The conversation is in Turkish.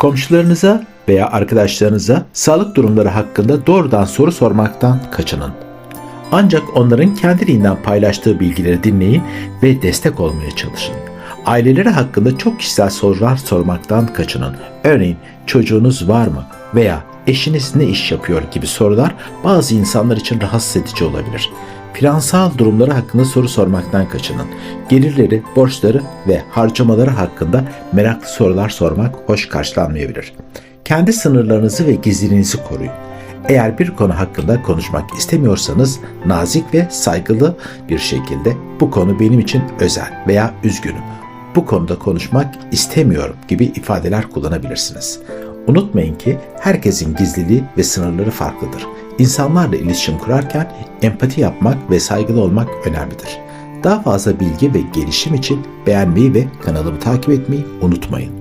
Komşularınıza veya arkadaşlarınıza sağlık durumları hakkında doğrudan soru sormaktan kaçının. Ancak onların kendiliğinden paylaştığı bilgileri dinleyin ve destek olmaya çalışın. Aileleri hakkında çok kişisel sorular sormaktan kaçının. Örneğin çocuğunuz var mı veya eşiniz ne iş yapıyor gibi sorular bazı insanlar için rahatsız edici olabilir. Finansal durumları hakkında soru sormaktan kaçının. Gelirleri, borçları ve harcamaları hakkında meraklı sorular sormak hoş karşılanmayabilir. Kendi sınırlarınızı ve gizliliğinizi koruyun. Eğer bir konu hakkında konuşmak istemiyorsanız nazik ve saygılı bir şekilde bu konu benim için özel veya üzgünüm. Bu konuda konuşmak istemiyorum gibi ifadeler kullanabilirsiniz. Unutmayın ki herkesin gizliliği ve sınırları farklıdır. İnsanlarla iletişim kurarken empati yapmak ve saygılı olmak önemlidir. Daha fazla bilgi ve gelişim için beğenmeyi ve kanalımı takip etmeyi unutmayın.